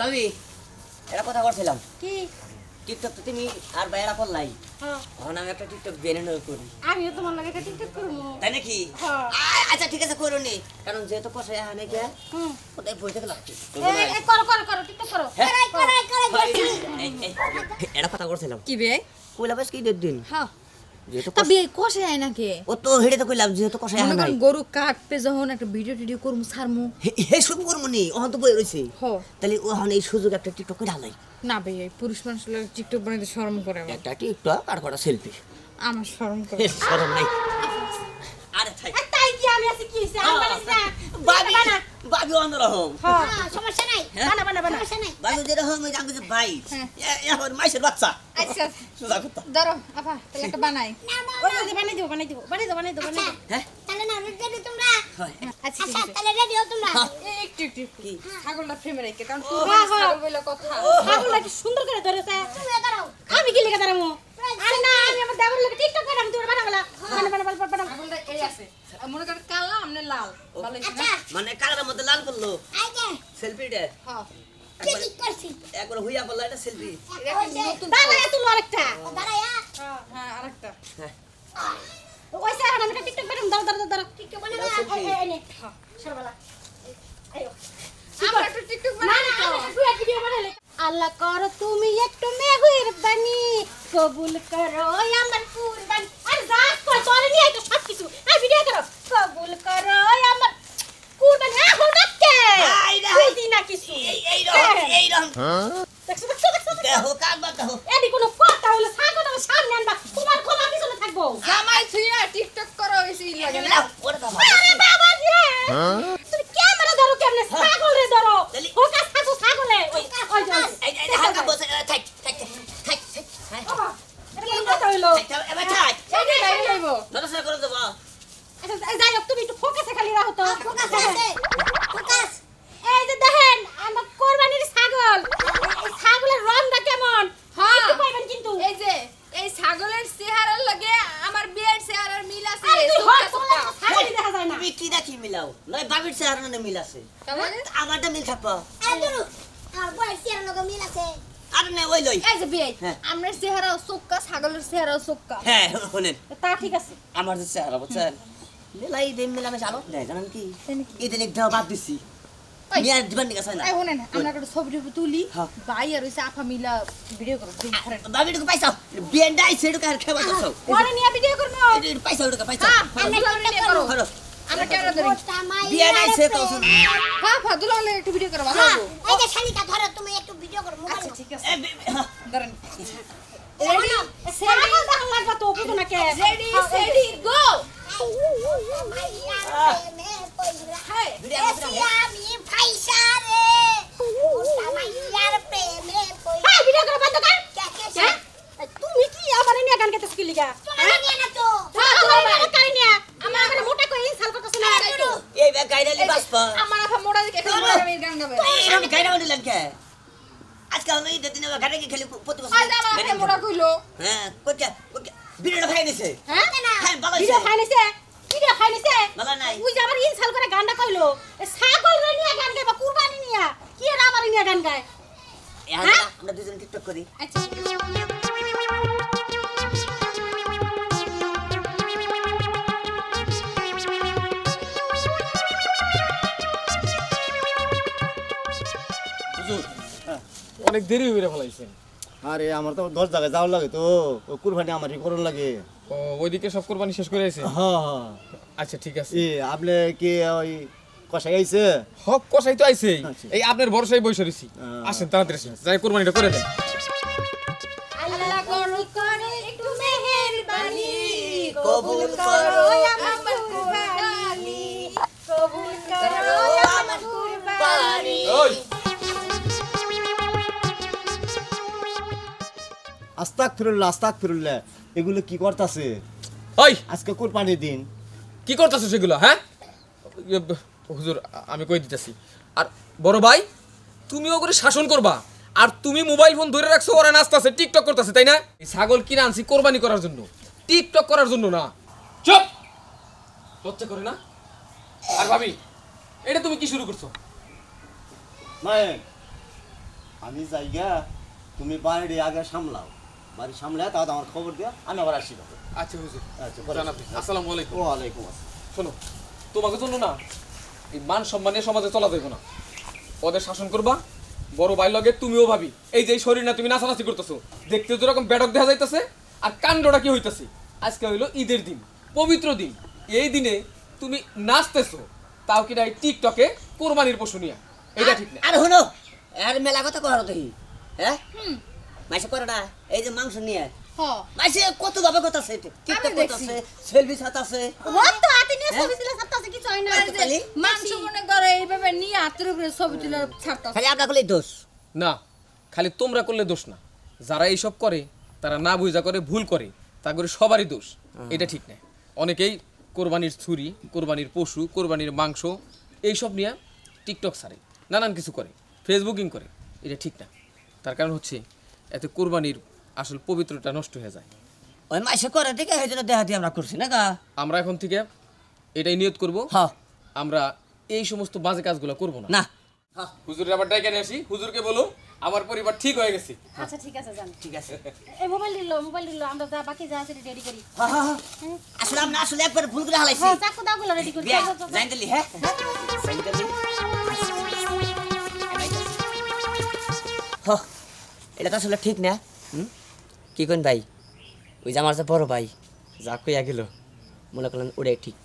ভাবি এটা কথা করছিলাম কি টিকটক তো তুমি আর বাইরা করলাই হ্যাঁ এখন আমি একটা টিকটক বেনে করি আমিও তোমার লাগে একটা টিকটক করব তাই নাকি হ্যাঁ। আচ্ছা ঠিক আছে করো নি কারণ যেহেতু আনে গিয়া হুম ওটাই বই থেকে লাগছে করো করো করো টিকটক করো হ্যাঁ? এটা কথা করছিলাম কি বে কইলা বেশ কি দিন হ্যাঁ ও তো হেডে তো কইলাম যেহেতু কষাই আনে গরু কাটপে যখন একটা ভিডিও টিডিও করমু সারমু হে শুরু করব নি ওখান তো বই রয়েছে হ। তাহলে ওখান এই সুযোগ একটা টিকটক করে হালাই না এই পুরুষ মানুষ লাগে টিকটক বানাইতে শরম করে আমার একটা টিকটক আর কটা সেলফি আমার শরম করে। শরম নাই। আরে এই, তাই কি আমি আছি কি হইছে? আমি বানাইছি না? বাবি বাবি অন্যরকম হ্যাঁ সমস্যা নাই। হ্যাঁ? বানা বানা বানা। সমস্যা নাই। বাবি যেরকম ওই যে ভাই। হ্যাঁ। এ- এখন মাইসের বাচ্চা। আচ্ছা। সুজা কথা ধরো আপা তাহলে একটা বানাই। ওই যে বানাই দেবো বানাই দেবো বানাই দেবো বানাই দেবো বানাই আচ্ছা হ্যাঁ? তাহলে না রেডি তোমরা? আচ্ছা আচ্ছা আছে। তাহলে রেডি হও তোমরা। একটু একটু। কি? ছাগলটা ফ্রেমে রেখে কারণ ছাগল বলে কথা। ছাগলটা কি সুন্দর করে ধরেছে? তুমি দাঁড়াও। আমি কি লিখে দাঁড়াবো আরে না আমি আমার দেবর লোকে টিকটক করে আমি তোমার বানা বলা বানা বানা বানা বানা ছাগলটা এই আছে মনে করেন কালা আমনে লাল ভালো হয়েছে না আচ্ছা মানে কালারের মধ্যে লাল করল। সেলফিটা। হ্যাঁ। কি কি করছি। একবার হইয়া করল এটা সেলফি। এটা কি নতুন দাঁড়ায় তুলো আরেকটা। হ্যাঁ আরেকটা। ওই স্যার আমি টিকটক বানাম দাঁড়া দাঁড়া দাঁড়া। টিকটক বানাবা? এই, এই, এই নে। সরবালা। আইও আমরা একটু টিকটক না না আমি দুই ভিডিও বানালে আল্লাহ করো তুমি একটু মেহুর বানি কবুল করো আমার কুরবানি আরে রাত কর তোরে নিয়ে তো সব কিছু এই ভিডিও করো কবুল করো আমার কুরবানি এখন দেখতে এই রে। বুঝি না কিছু এই এই রকম এই রকম দেখছ দেখছ দেখছ দেহ কাটবা দেহ এদি কোনো কথা হলো ছাগল আমার সামনে আনবা। তোমার ক্ষমা পিছনে থাকব। জামাই ছুঁয়া টিকটক করো ই লাগে না? ওরে বাবা আরে বাবা রে তুমি ক্যামেরা ধরো কেমনে ছাগল রে ধরো তাহলে- ওকা ছাগল ছাগলে ওই ওই যে, ওই যে। এই এই হালকা বসে থাক থাক থাক থাক বাবা, এটা কোনো কথা হইল থাক এবার থাক এই বাইরে যাইব নরসা করে দেবো আচ্ছা, যাই হোক তুমি একটু ফোকাসে খালি রাখো তো ফোকাস আছে ফোকাস এই যে দেখেন আমার কোরবানির ছাগল এই ছাগলের রংটা কেমন হ্যাঁ। একটু কইবেন কিন্তু এই যে এই ছাগলের চেহারার লগে আমার বিয়ের চেহারার মিল আছে আরে তুই চোখটা হট চোখটা। করলে ছাগলই দেখা যায় না তুমি কি দেখি মিলাও বাবির মিল আছে। আমারটা মিল থাকব। আরে দুরু আর বয়স এর লগে মিল আছে। আর না ওই লই। এই যে বিয়ে হ্যাঁ। আমরা ছাগলের হ্যাঁ শুনেন। তা ঠিক আছে। আমার যে চেহারা বুঝছেন? মেলাই দিন মেলা আমি আলোক জানেন কি? তাই নাকি? এই বাদ দিছি। ওই। নিয়ে নিকা চাই এই শুনেন আমরা একটা ছবি তুলি। হ্যাঁ। ভাই আর হইছে আপা মিলা ভিডিও বিয়েন্ডাই আর করব। হ্যাঁ ভিডিও করো করো আমরা কেন ধরি? ওটা নাই সে তো হ্যাঁ ফা দুলালে একটু ভিডিও করো ভালো হ্যাঁ এই যে শালিকা ধরো তুমি একটু ভিডিও করো মোবাইল আচ্ছা ঠিক আছে। হ্যাঁ। ধরেন ready steady go hi video করো, ভিডিও। আমি ফাইসা রে ওটা মাইয়ার প্রেমে পড়ি হ্যাঁ ভিডিও করে বন্ধ কর কে কে হ্যাঁ? তুমি কি আমার নিয়ে গান গাইতেছ কি লিগা তোমরা নিয়ে না তো হ্যাঁ তোমার নিয়ে কাই নিয়ে আমার এখানে মোটা কই ইনসাল করতেছ না এই বে গাইডালি বাসপা আমার আপা মোড়া দিকে এখন আমি গান এরকম গাইডা মানে লাগে আজকাল আমি দিন গাড়ি কি খেলি প্রতি বছর আজ আমার মোড়া কইলো? হ্যাঁ কোকে কোকে ভিডিওটা খাই নিছে। হ্যাঁ? হ্যাঁ ভালো ভিডিও হইছে খাইনিছে খাই নিছে? বাবা নাই। ওই যে আমার ইনসাল করে গানটা কইলো। ছাগল রে নিয়া গান গাইবা কুরবানি নিয়া। কি এর আমার নিয়া গান গায়? হ্যাঁ? আমরা দুজন টিকটক করি। আচ্ছা অনেক দেরি হয়ে ফেলাইছেন আরে আমার তো দশ জায়গায় যাওয়ার লাগে তো। কুরবানি আমারই করার লাগে। ও ওইদিকে সব কোরবানি শেষ করে আছে? হ্যাঁ হ্যাঁ। আচ্ছা ঠিক আছে। ই আপনি কি ওই কষাই আইছে? হক কষাই তো আইছে আচ্ছা। এই আপনার ভরসায় বসে আহ। আসেন তাড়াতাড়ি আসেন। যাই কোরবানিটা করে দেন। আল্লাহ করু করে একটু মেহেরবানি কবুল করো। আমার আস্তাক এগুলো কি করতেছে? ওই! আজকে কুরবানি দিন। কি করতেছো সেগুলো হ্যাঁ? ইয়ে, হুজুর আমি কই দিতেছি। আর বড় ভাই তুমিও করে শাসন করবা আর তুমি মোবাইল ফোন ধরে রাখছো ওরা নাচতেছে টিকটক করতেছে তাই না? এই ছাগল কিনে আনছি কোরবানি করার জন্য। টিকটক করার জন্য না। চুপ! লজ্জা করে না? আর ভাবি এটা তুমি কি শুরু করছ? মায়ের আমি যাই গা তুমি বাড়ি আগে সামলাও। বাড়ি সামলে তাও আমার খবর দিয়া আমি আবার আসি তখন। আচ্ছা হুজুর। আচ্ছা আসসালামু আলাইকুম। ওয়ালাইকুম আসসালাম। শোনো তোমাকে জন্য না এই মান সম্মানে সমাজে চলা যাবে না। ওদের শাসন করবা বড় ভাই লগে তুমিও ভাবি এই যে এই শরীর না তুমি নাচানাচি করতেছো দেখতে যেরকম বেডক দেখা যাইতেছে আর কাণ্ডটা কি হইতেছে? আজকে হইল ঈদের দিন পবিত্র দিন। এই দিনে তুমি নাচতেছো তাও কিনা এই টিকটকে কোরবানির পশু নিয়ে। এটা ঠিক না। আর হলো আর মেলা কথা কর তুই হ্যাঁ? মাসে করে না এই যে মাংস নিয়ে। মাসে কত ভাবে কথা আছে টিকটক দেখছি। করতেছে সেলফি ছাতাছে ওর তো হাতে নিয়ে হ্যাঁ? ছবি তুলে ছাড়তাছে কিছু হয় না? মাংস মনে করে এইভাবে নিয়ে হাতের উপরে ছবি তুলে ছাড়তা খালি আপনার করলেই দোষ। না খালি তোমরা করলে দোষ না। যারা এইসব করে তারা না বুঝা করে ভুল করে তা করে সবারই দোষ। এটা ঠিক না। অনেকেই কোরবানির ছুরি কোরবানির পশু কোরবানির মাংস এইসব নিয়ে টিকটক ছাড়ে নানান কিছু করে ফেসবুকিং করে। এটা ঠিক না। তার কারণ হচ্ছে এতে কোরবানির আসল পবিত্রতা নষ্ট হয়ে যায়। ওই মাসে করে দেখে এই জন্য দেহাতি আমরা করছি না গা? আমরা এখন থেকে এটাই নিয়ত করব। হ্যাঁ আমরা এই সমস্ত বাজে কাজগুলো করব না। না। হুজুরের আবার ডাইকে নিয়ে আসি। হুজুরকে বলো আমার পরিবার ঠিক হয়ে গেছে। আচ্ছা ঠিক আছে জান। ঠিক আছে। এই মোবাইল দিল মোবাইল দিল আমরা যা বাকি যা আছে রেডি করি। হ্যাঁ, হ্যাঁ, হ্যাঁ। আসলে আমরা আসলে একবার ভুল করে হালাইছি। হ্যাঁ চাকু দাগুলো রেডি করি। চল। দিলি হ্যাঁ। জাইন দিলি হ। এটা তো আসলে ঠিক না, হুম? কি কোন ভাই? ওই যে আমার যে বড় ভাই, যা কইয়া গেল, মনে করলেন ওটাই ঠিক।